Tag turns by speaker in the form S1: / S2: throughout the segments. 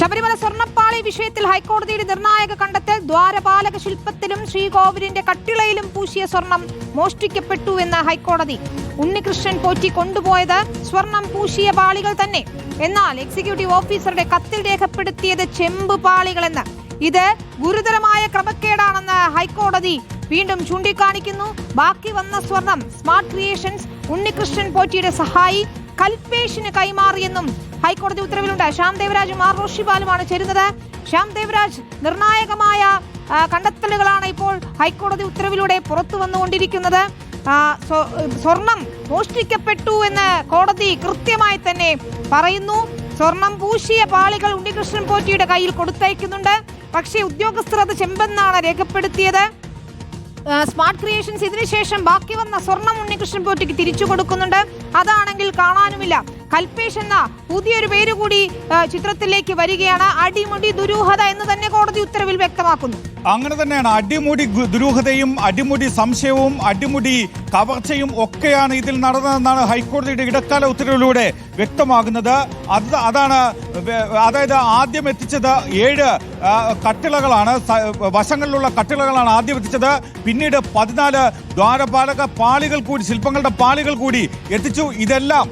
S1: ശബരിമല സ്വർണപ്പാളി വിഷയത്തിൽ ഹൈക്കോടതിയുടെ നിർണായക കണ്ടെത്തൽ ദ്വാരപാലക ശില്പത്തിലും ശ്രീകോവിലിന്റെ കട്ടിളയിലും പൂശിയ സ്വർണം മോഷ്ടിക്കപ്പെട്ടുവെന്ന് ഹൈക്കോടതി ഉണ്ണികൃഷ്ണൻ പോറ്റി കൊണ്ടുപോയത്. സ്വർണം പൂശിയ പാളികൾ തന്നെ. എന്നാൽ എക്സിക്യൂട്ടീവ് ഓഫീസറുടെ കത്തിൽ രേഖപ്പെടുത്തിയത് ചെമ്പ് പാളികളെന്ന്. ഇത് ഗുരുതരമായ ക്രമക്കേടാണെന്ന് ഹൈക്കോടതി വീണ്ടും ചൂണ്ടിക്കാണിക്കുന്നു. ബാക്കി വന്ന സ്വർണം സ്മാർട്ട് ക്രിയേഷൻസ് ഉണ്ണികൃഷ്ണൻ പോറ്റിയുടെ സഹായി കൽപേഷിന് കൈമാറിയെന്നും ഹൈക്കോടതി ഉത്തരവിലുണ്ട്. ശ്യാം ദേവരാജും ആർ റോഷിപാലുമാണ് ചേരുന്നത്. ശ്യാം ദേവരാജ് നിർണായകമായ കണ്ടെത്തലുകളാണ് ഇപ്പോൾ ഹൈക്കോടതി ഉത്തരവിലൂടെ പുറത്തു വന്നുകൊണ്ടിരിക്കുന്നത്. സ്വർണം മോഷ്ടിക്കപ്പെട്ടു എന്ന് കോടതി കൃത്യമായി തന്നെ പറയുന്നു. സ്വർണം പൂശിയ പാളികൾ ഉണ്ണികൃഷ്ണൻ പോറ്റിയുടെ കയ്യിൽ കൊടുത്തയക്കുന്നുണ്ട്. പക്ഷേ ഉദ്യോഗസ്ഥർ അത് ചെമ്പെന്നാണ് രേഖപ്പെടുത്തിയത്. സ്മാർട്ട് ക്രിയേഷൻസ് ഇതിനുശേഷം ബാക്കി വന്ന സ്വർണം ഉണ്ണികൃഷ്ണൻ പോറ്റിക്ക് തിരിച്ചു കൊടുക്കുന്നുണ്ട്. അതാണെങ്കിൽ കാണാനുമില്ല. കൽപേഷ് എന്ന പുതിയൊരു പേര് കൂടി ചിത്രത്തിലേക്ക് വരികയാണ്. അടിമുടി ദുരൂഹത എന്ന് തന്നെ കോടതി ഉത്തരവിൽ വ്യക്തമാക്കുന്നു.
S2: അങ്ങനെ തന്നെയാണ്. അടിമുടി ദുരൂഹതയും അടിമുടി സംശയവും അടിമുടി കവർച്ചയും ഒക്കെയാണ് ഇതിൽ നടന്നതെന്നാണ് ഹൈക്കോടതിയുടെ ഇടക്കാല ഉത്തരവിലൂടെ വ്യക്തമാകുന്നത്. അത് അതാണ് അതായത് ആദ്യം എത്തിച്ചത് ഏഴ് കട്ടിളകളാണ്. വശങ്ങളിലുള്ള കട്ടിളകളാണ് ആദ്യം എത്തിച്ചത്. പിന്നീട് പതിനാല് ദ്വാരപാലക പാളികൾ കൂടി ശില്പങ്ങളുടെ പാളികൾ കൂടി എത്തിച്ചു. ഇതെല്ലാം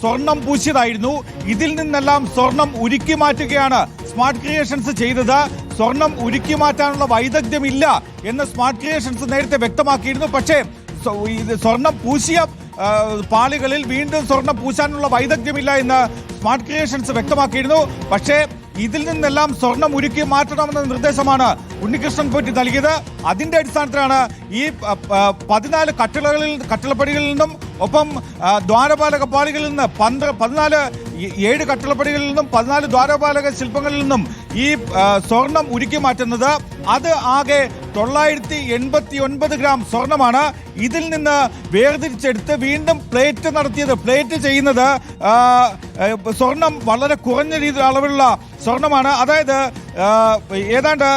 S2: സ്വർണം പൂശിയതായിരുന്നു. ഇതിൽ നിന്നെല്ലാം സ്വർണം ഉരുക്കി മാറ്റുകയാണ് സ്മാർട്ട് ക്രിയേഷൻസ് ചെയ്തത്. സ്വർണം ഉരുക്കി മാറ്റാനുള്ള വൈദഗ്ധ്യമില്ല എന്ന് സ്മാർട്ട് ക്രിയേഷൻസ് നേരത്തെ വ്യക്തമാക്കിയിരുന്നു. പക്ഷേ സ്വർണം പൂശിയ പാളികളിൽ വീണ്ടും സ്വർണം പൂശാനുള്ള വൈദഗ്ധ്യമില്ല എന്ന് സ്മാർട്ട് ക്രിയേഷൻസ് വ്യക്തമാക്കിയിരുന്നു. പക്ഷേ ഇതിൽ നിന്നെല്ലാം സ്വർണം ഉരുക്കി മാറ്റണമെന്ന നിർദ്ദേശമാണ് ഉണ്ണികൃഷ്ണൻ പോറ്റി നൽകിയത്. അതിന്റെ അടിസ്ഥാനത്തിലാണ് ഈ പതിനാല് കട്ടിളകളിൽ കട്ടിളപ്പടികളിൽ നിന്നും ഒപ്പം ദ്വാരപാലക പാളികളിൽ നിന്ന് പന്ത്ര പതിനാല് ഏഴ് കട്ടളപ്പടികളിൽ നിന്നും പതിനാല് ദ്വാരപാലക ശില്പങ്ങളിൽ നിന്നും ഈ സ്വർണം ഉരുക്കി മാറ്റുന്നത് അത് ആകെ തൊള്ളായിരത്തി എൺപത്തി ഒൻപത് ഗ്രാം സ്വർണമാണ്. ഇതിൽ നിന്ന് വേർതിരിച്ചെടുത്ത് വീണ്ടും പ്ലേറ്റ് നടത്തിയത് പ്ലേറ്റ് ചെയ്യുന്നത് സ്വർണം വളരെ കുറഞ്ഞ രീതിയിൽ അളവിലുള്ള സ്വർണമാണ്. അതായത് ഏതാണ്ട്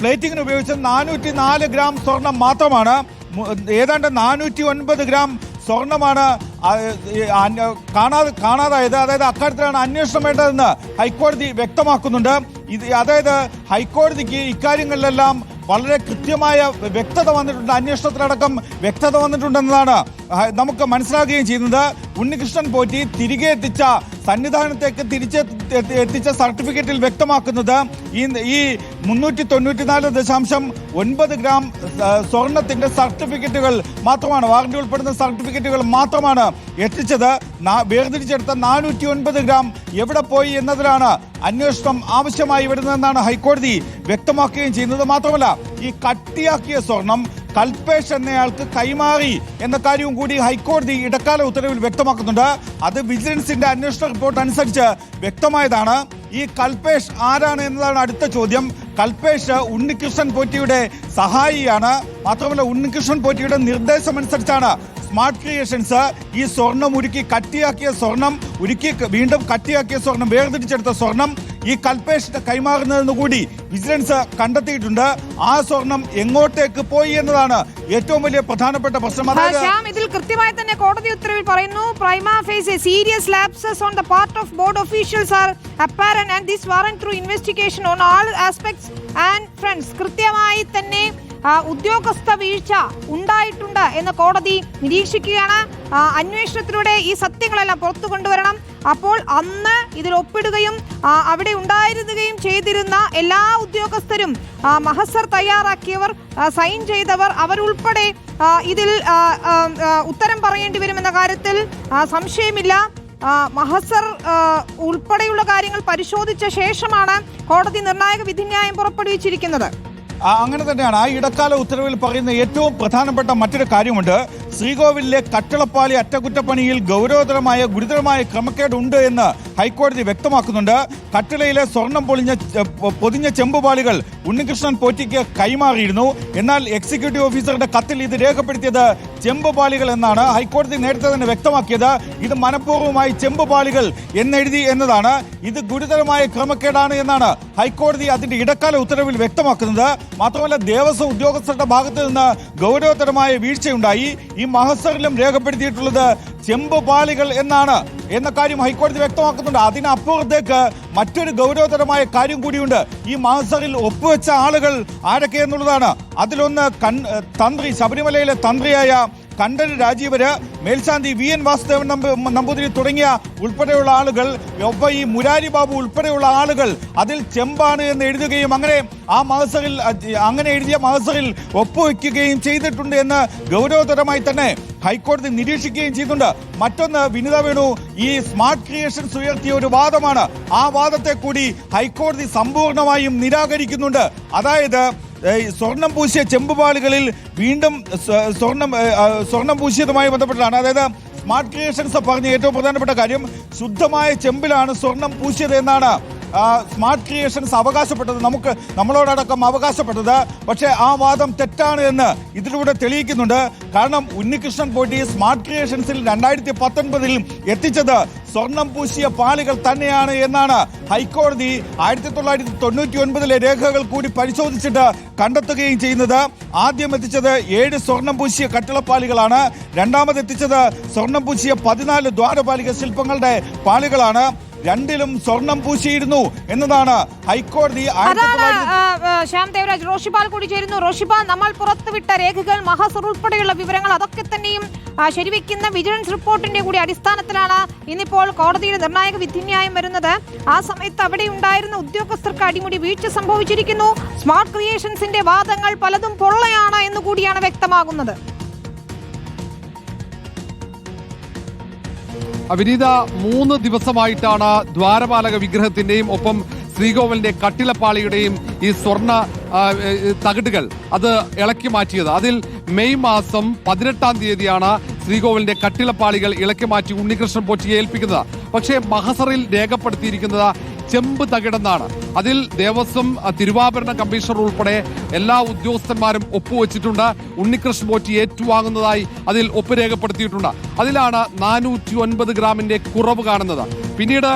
S2: പ്ലേറ്റിങ്ങിന് ഉപയോഗിച്ച നാനൂറ്റി നാല് ഗ്രാം സ്വർണം മാത്രമാണ്. ഏതാണ്ട് നാനൂറ്റി ഒൻപത് ഗ്രാം സ്വർണമാണ് കാണാതെ കാണാതായത്. അതായത് അക്കാര്യത്തിലാണ് അന്വേഷണം വേണ്ടതെന്ന് ഹൈക്കോടതി വ്യക്തമാക്കുന്നുണ്ട്. ഇത് അതായത് ഹൈക്കോടതിക്ക് ഇക്കാര്യങ്ങളിലെല്ലാം വളരെ കൃത്യമായ വ്യക്തത വന്നിട്ടുണ്ട്. അന്വേഷണത്തിലടക്കം വ്യക്തത വന്നിട്ടുണ്ടെന്നതാണ് നമുക്ക് മനസ്സിലാക്കുകയും ചെയ്യുന്നത്. ഉണ്ണികൃഷ്ണൻ പോറ്റി തിരികെ എത്തിച്ച സന്നിധാനത്തേക്ക് തിരിച്ച് എത്തിച്ച സർട്ടിഫിക്കറ്റിൽ വ്യക്തമാക്കുന്നത് ഈ ഈ മുന്നൂറ്റി തൊണ്ണൂറ്റിനാല് ദശാംശം ഒൻപത് ഗ്രാം സ്വർണത്തിന്റെ സർട്ടിഫിക്കറ്റുകൾ മാത്രമാണ് വാറണ്ടി ഉൾപ്പെടുന്ന സർട്ടിഫിക്കറ്റുകൾ മാത്രമാണ് എത്തിച്ചത്. വേർതിരിച്ചെടുത്ത നാനൂറ്റി ഒൻപത് ഗ്രാം എവിടെ പോയി എന്നതിലാണ് അന്വേഷണം ആവശ്യമായി വരുന്നതെന്നാണ് ഹൈക്കോടതി വ്യക്തമാക്കുകയും ചെയ്യുന്നത്. മാത്രമല്ല ഈ കട്ടിയാക്കിയ സ്വർണം കൽപേഷ് എന്നയാൾക്ക് കൈമാറി എന്ന കാര്യവും കൂടി ഹൈക്കോടതി ഇടക്കാല ഉത്തരവിൽ വ്യക്തമാക്കുന്നുണ്ട്. അത് വിജിലൻസിന്റെ അന്വേഷണ റിപ്പോർട്ട് അനുസരിച്ച് വ്യക്തമായതാണ്. ഈ കൽപേഷ് ആരാണ് എന്നതാണ് അടുത്ത ചോദ്യം. കൽപേഷ് ഉണ്ണികൃഷ്ണൻ പോറ്റിയുടെ സഹായിയാണ്. മാത്രമല്ല ഉണ്ണികൃഷ്ണൻ പോറ്റിയുടെ നിർദ്ദേശം അനുസരിച്ചാണ് സ്മാർട്ട് ക്രിയേഷൻസ് ഈ സ്വർണം ഉരുക്കി കട്ടിയാക്കിയ സ്വർണം ഉരുക്കി വീണ്ടും കട്ടിയാക്കിയ സ്വർണം വേർതിരിച്ചെടുത്ത സ്വർണം ഈ കൽപേഷിന് കൈമാറുന്നതെന്ന് കൂടി വിജിലൻസ് കണ്ടെത്തിയിട്ടുണ്ട്. ആ സ്വർണം എങ്ങോട്ടേക്ക് പോയി എന്നതാണ് ഏറ്റവും വലിയ പ്രധാനപ്പെട്ട പ്രശ്നം.
S1: ശ്യാം ഇതിൽ കൃത്യമായി തന്നെ കോടതി ഉത്തരവിൽ പറയുന്നു prima facie serious lapses on the part of board officials are apparent and this warrant through investigation on all aspects and friends കൃത്യമായി തന്നെ ഉദ്യോഗസ്ഥ വീഴ്ച ഉണ്ടായിട്ടുണ്ട് എന്ന് കോടതി നിരീക്ഷിക്കുകയാണ്. അന്വേഷണത്തിലൂടെ ഈ സത്യങ്ങളെല്ലാം പുറത്തു കൊണ്ടുവരണം. അപ്പോൾ അന്ന് ഇതിൽ ഒപ്പിടുകയും അവിടെ ഉണ്ടായിരുന്നുകയും ചെയ്തിരുന്ന എല്ലാ ഉദ്യോഗസ്ഥരും മഹസർ തയ്യാറാക്കിയവർ സൈൻ ചെയ്തവർ അവരുൾപ്പെടെ ഇതിൽ ഉത്തരം പറയേണ്ടി വരുമെന്ന കാര്യത്തിൽ സംശയമില്ല. മഹസർ ഉൾപ്പെടെയുള്ള കാര്യങ്ങൾ പരിശോധിച്ച ശേഷമാണ് കോടതി നിർണായക വിധിന്യായം പുറപ്പെടുവിച്ചിരിക്കുന്നത്.
S2: അങ്ങനെ തന്നെയാണ്. ആ ഇടക്കാല ഉത്തരവിൽ പറയുന്ന ഏറ്റവും പ്രധാനപ്പെട്ട മറ്റൊരു കാര്യമുണ്ട്. ശ്രീകോവിലിലെ കട്ടളപ്പാളി അറ്റകുറ്റപ്പണിയിൽ ഗൗരവതരമായ ഗുരുതരമായ ക്രമക്കേടുണ്ട് എന്ന് ഹൈക്കോടതി വ്യക്തമാക്കുന്നുണ്ട്. കട്ടിളയിലെ സ്വർണം പൊളിഞ്ഞ പൊതിഞ്ഞ ചെമ്പുപാളികൾ ഉണ്ണികൃഷ്ണൻ പോറ്റിക്ക് കൈമാറിയിരുന്നു. എന്നാൽ എക്സിക്യൂട്ടീവ് ഓഫീസറുടെ കത്തിൽ ഇത് രേഖപ്പെടുത്തിയത് ചെമ്പുപാളികൾ എന്നാണ് ഹൈക്കോടതി നേരത്തെ തന്നെ വ്യക്തമാക്കിയത്. ഇത് മനഃപൂർവമായി ചെമ്പുപാളികൾ എന്നെഴുതി എന്നതാണ്. ഇത് ഗുരുതരമായ ക്രമക്കേടാണ് എന്നാണ് ഹൈക്കോടതി അതിന്റെ ഇടക്കാല ഉത്തരവിൽ വ്യക്തമാക്കുന്നത്. മാത്രമല്ല ദേവസ്വം ഉദ്യോഗസ്ഥരുടെ ഭാഗത്ത് നിന്ന് ഗൗരവതരമായ വീഴ്ചയുണ്ടായി. ഈ മഹസറിലും രേഖപ്പെടുത്തിയിട്ടുള്ളത് ചെമ്പുപാളികൾ എന്നാണ് എന്ന കാര്യം ഹൈക്കോടതി വ്യക്തമാക്കുന്നുണ്ട്. അതിനപ്പുറത്തേക്ക് മറ്റൊരു ഗൗരവതരമായ കാര്യം കൂടിയുണ്ട്. ഈ മാസറിൽ ഒപ്പുവെച്ച ആളുകൾ ആരൊക്കെ എന്നുള്ളതാണ്. അതിലൊന്ന് കൺ തന്ത്രി ശബരിമലയിലെ തന്ത്രിയായ കണ്ഠര് രാജീവര് മേൽശാന്തി വി എൻ വാസുദേവൻ നമ്പൂതിരി തുടങ്ങിയ ഉൾപ്പെടെയുള്ള ആളുകൾ ഒപ്പം ഈ മുരാരി ബാബു ഉൾപ്പെടെയുള്ള ആളുകൾ അതിൽ ചെമ്പാണ് എന്ന് എഴുതുകയും അങ്ങനെ ആ മഹസറിൽ അങ്ങനെ എഴുതിയ മഹസറിൽ ഒപ്പുവെക്കുകയും ചെയ്തിട്ടുണ്ട് എന്ന് ഗൗരവതരമായി തന്നെ ഹൈക്കോടതി നിരീക്ഷിക്കുകയും ചെയ്തിട്ടുണ്ട് മറ്റൊന്ന് വിനിത വേണു ഈ സ്മാർട്ട് ക്രിയേഷൻസ് ഉയർത്തിയ ഒരു വാദമാണ്. ആ വാദത്തെ കൂടി ഹൈക്കോടതി സമ്പൂർണമായും നിരാകരിക്കുന്നുണ്ട്. അതായത് സ്വർണം പൂശിയ ചെമ്പുപാളുകളിൽ വീണ്ടും സ്വ- സ്വർണം സ്വർണം പൂശിയതുമായി ബന്ധപ്പെട്ടാണ് അതായത് സ്മാർട്ട് ക്രിയേഷൻസ് പറഞ്ഞ ഏറ്റവും പ്രധാനപ്പെട്ട കാര്യം ശുദ്ധമായ ചെമ്പിലാണ് സ്വർണം പൂശിയത് എന്നാണ്. സ്മാർട്ട് ക്രിയേഷൻസ് അവകാശപ്പെട്ടത്. നമുക്ക് നമ്മളോടടക്കം അവകാശപ്പെട്ടത്. പക്ഷേ ആ വാദം തെറ്റാണ് എന്ന് ഇതിലൂടെ തെളിയിക്കുന്നുണ്ട്. കാരണം ഉണ്ണികൃഷ്ണൻ പോറ്റി സ്മാർട്ട് ക്രിയേഷൻസിൽ രണ്ടായിരത്തി പത്തൊൻപതിൽ എത്തിച്ചത് സ്വർണം പൂശിയ പാളികൾ തന്നെയാണ് എന്നാണ് ഹൈക്കോടതി ആയിരത്തി തൊള്ളായിരത്തി തൊണ്ണൂറ്റി ഒൻപതിലെ രേഖകൾ കൂടി പരിശോധിച്ചിട്ട് കണ്ടെത്തുകയും ചെയ്യുന്നത്. ആദ്യം എത്തിച്ചത് ഏഴ് സ്വർണം പൂശിയ കട്ടിളപ്പാളികളാണ്. രണ്ടാമത് എത്തിച്ചത് സ്വർണം പൂശിയ പതിനാല് ദ്വാരപാലിക ശില്പങ്ങളുടെ പാളികളാണ്. രണ്ടിലും സ്വർണം പൂശിയിരുന്നു എന്നതാണ് ഹൈക്കോടതി
S1: ശ്യാം ദേവരാജ് റോഷിപാൽ കൂടി ചേരുന്നു. റോഷിപാൽ നമ്മൾ പുറത്തുവിട്ട രേഖകൾ മഹസർ ഉൾപ്പെടെയുള്ള വിവരങ്ങൾ അതൊക്കെ തന്നെയും ശരിവെക്കുന്ന വിജിലൻസ് റിപ്പോർട്ടിന്റെ കൂടി അടിസ്ഥാനത്തിലാണ് ഇന്നിപ്പോൾ കോടതിയുടെ നിർണായക വിധിന്യായം വരുന്നത്. ആ സമയത്ത് അവിടെ ഉണ്ടായിരുന്ന ഉദ്യോഗസ്ഥർക്ക് അടിമുടി വീഴ്ച സംഭവിച്ചിരിക്കുന്നു. സ്മാർട്ട് ക്രിയേഷൻസിന്റെ വാദങ്ങൾ പലതും പൊള്ളയാണ് എന്ന് കൂടിയാണ് വ്യക്തമാകുന്നത്.
S3: വിനീത മൂന്ന് ദിവസമായിട്ടാണ് ദ്വാരപാലക വിഗ്രഹത്തിന്റെയും ഒപ്പം ശ്രീകോവിലിന്റെ കട്ടിലപ്പാളിയുടെയും ഈ സ്വർണ തകിടുകൾ അത് ഇളക്കി മാറ്റിയത്. അതിൽ മെയ് മാസം പതിനെട്ടാം തീയതിയാണ് ശ്രീകോവിലിന്റെ കട്ടിലപ്പാളികൾ ഇളക്കി മാറ്റി ഉണ്ണികൃഷ്ണൻ പോറ്റിയെ ഏൽപ്പിക്കുന്നത്. പക്ഷേ മഹസറിൽ രേഖപ്പെടുത്തിയിരിക്കുന്നത് ചെമ്പ് തകിടെന്നാണ്. അതിൽ ദേവസ്വം തിരുവാഭരണ കമ്മീഷണർ ഉൾപ്പെടെ എല്ലാ ഉദ്യോഗസ്ഥന്മാരും ഒപ്പുവെച്ചിട്ടുണ്ട്. ഉണ്ണികൃഷ്ണ ബോറ്റി ഏറ്റുവാങ്ങുന്നതായി അതിൽ ഒപ്പ് രേഖപ്പെടുത്തിയിട്ടുണ്ട്. അതിലാണ് നാനൂറ്റി ഒൻപത് ഗ്രാമിന്റെ കുറവ് കാണുന്നത്. പിന്നീട്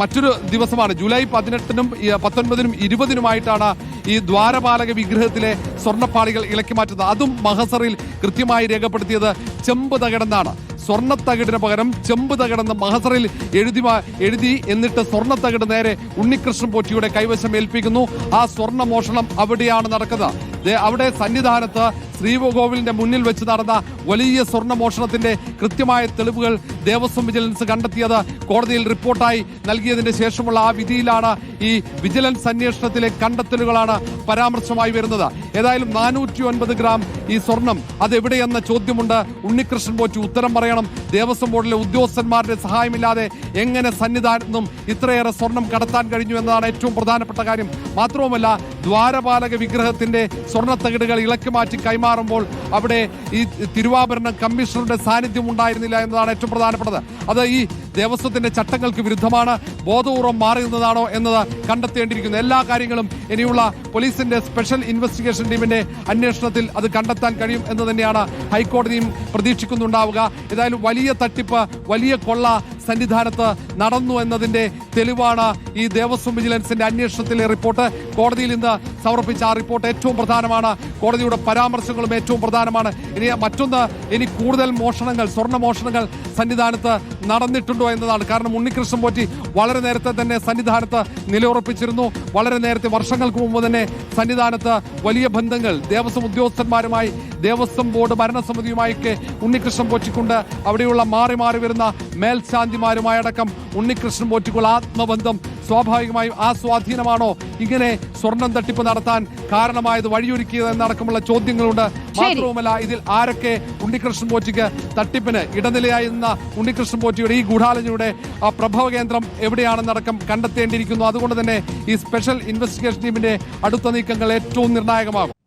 S3: മറ്റൊരു ദിവസമാണ് ജൂലൈ പതിനെട്ടിനും പത്തൊൻപതിനും ഇരുപതിനുമായിട്ടാണ് ഈ ദ്വാരപാലക വിഗ്രഹത്തിലെ സ്വർണപ്പാളികൾ ഇളക്കി മാറ്റുന്നത്. അതും മഹസറിൽ കൃത്യമായി രേഖപ്പെടുത്തിയത് ചെമ്പ് തകിടെന്നാണ്. സ്വർണത്തകിടിന് പകരം ചെമ്പ് തകിടെന്ന് മഹസറിൽ എഴുതി എഴുതി എന്നിട്ട് സ്വർണത്തകിട് നേരെ ഉണ്ണികൃഷ്ണൻ പോറ്റിയുടെ കൈവശം ഏൽപ്പിക്കുന്നു. ആ സ്വർണ മോഷണം അവിടെയാണ് നടക്കുന്നത്. അവിടെ സന്നിധാനത്ത് ശ്രീകോവിലിന്റെ മുന്നിൽ വെച്ച് നടന്ന വലിയ സ്വർണ മോഷണത്തിന്റെ കൃത്യമായ തെളിവുകൾ ദേവസ്വം വിജിലൻസ് കണ്ടെത്തിയത് കോടതിയിൽ റിപ്പോർട്ടായി നൽകിയതിന്റെ ശേഷമുള്ള ആ വിധിയിലാണ് ഈ വിജിലൻസ് അന്വേഷണത്തിലെ കണ്ടെത്തലുകളാണ് പരാമർശമായി വരുന്നത്. ഏതായാലും നാനൂറ്റി ഒൻപത് ഗ്രാം ഈ സ്വർണം അതെവിടെയെന്ന ചോദ്യമുണ്ട്. ഉണ്ണികൃഷ്ണൻ പോറ്റി ഉത്തരം പറയണം. ദേവസ്വം ബോർഡിലെ ഉദ്യോഗസ്ഥന്മാരുടെ സഹായമില്ലാതെ എങ്ങനെ സന്നിധാനത്തും ഇത്രയേറെ സ്വർണം കടത്താൻ കഴിഞ്ഞു എന്നതാണ് ഏറ്റവും പ്രധാനപ്പെട്ട കാര്യം. മാത്രവുമല്ല ദ്വാരപാലക വിഗ്രഹത്തിന്റെ സ്വർണത്തകിടുകൾ ഇളക്കി മാറ്റി കൈമാറുമ്പോൾ അവിടെ ഈ തിരുവാഭരണ കമ്മീഷണറുടെ സാന്നിധ്യം ഉണ്ടായിരുന്നില്ല എന്നതാണ് ഏറ്റവും പ്രധാനപ്പെട്ടത്. അത് ഈ ദേവസ്വത്തിന്റെ ചട്ടങ്ങൾക്ക് വിരുദ്ധമാണ് ബോധപൂർവം മാറി നിന്നതാണോ എന്നത് കണ്ടെത്തേണ്ടിയിരിക്കുന്നു. എല്ലാ കാര്യങ്ങളും ഇനിയുള്ള പോലീസിന്റെ സ്പെഷ്യൽ ഇൻവെസ്റ്റിഗേഷൻ ടീമിന്റെ അന്വേഷണത്തിൽ അത് കണ്ടെത്താൻ കഴിയും എന്ന് തന്നെയാണ് ഹൈക്കോടതിയും പ്രതീക്ഷിക്കുന്നുണ്ടാവുക. ഏതായാലും വലിയ തട്ടിപ്പ് വലിയ കൊള്ള സന്നിധാനത്ത് നടന്നു എന്നതിന്റെ തെളിവാണ് ഈ ദേവസ്വം വിജിലൻസിന്റെ അന്വേഷണത്തിലെ റിപ്പോർട്ട്. കോടതിയിൽ ഇന്ന് സമർപ്പിച്ച ആ റിപ്പോർട്ട് ഏറ്റവും പ്രധാനമാണ്. കോടതിയുടെ പരാമർശങ്ങളും ഏറ്റവും പ്രധാനമാണ്. ഇനി മറ്റൊന്ന് ഇനി കൂടുതൽ മോഷണങ്ങൾ സ്വർണ മോഷണങ്ങൾ സന്നിധാനത്ത് നടന്നിട്ടുണ്ടോ എന്നതാണ്. കാരണം ഉണ്ണികൃഷ്ണൻ പോറ്റി വളരെ നേരത്തെ തന്നെ സന്നിധാനത്ത് നിലയുറപ്പിച്ചിരുന്നു. വളരെ നേരത്തെ വർഷങ്ങൾക്ക് മുമ്പ് തന്നെ സന്നിധാനത്ത് വലിയ ബന്ധങ്ങൾ ദേവസ്വം ഉദ്യോഗസ്ഥന്മാരുമായി ദേവസ്വം ബോർഡ് ഭരണസമിതിയുമായൊക്കെ ഉണ്ണികൃഷ്ണൻ പോറ്റിക്കൊണ്ട് അവിടെയുള്ള മാറി മാറി വരുന്ന മേൽശാന്തിമാരുമായടക്കം ഉണ്ണികൃഷ്ണൻ പോറ്റിക്കുള്ള ആത്മബന്ധം സ്വാഭാവികമായും ആ സ്വാധീനമാണോ? ഇങ്ങനെ സ്വർണം തട്ടിപ്പ് നടത്താൻ കാരണമായത് വഴിയൊരുക്കിയത് എന്നടക്കമുള്ള ചോദ്യങ്ങളുണ്ട്. മാത്രവുമല്ല ഇതിൽ ആരൊക്കെ ഉണ്ണികൃഷ്ണൻ പോറ്റിക്ക് തട്ടിപ്പിന് ഇടനിലയായി നിന്ന ഉണ്ണികൃഷ്ണൻ പോറ്റിയുടെ ഈ ഗൂഢാലോചനയുടെ ആ പ്രഭവ കേന്ദ്രം എവിടെയാണെന്നടക്കം കണ്ടെത്തേണ്ടിയിരിക്കുന്നു. അതുകൊണ്ട് തന്നെ ഈ സ്പെഷ്യൽ ഇൻവെസ്റ്റിഗേഷൻ ടീമിന്റെ അടുത്ത നീക്കങ്ങൾ ഏറ്റവും നിർണായകമാകും.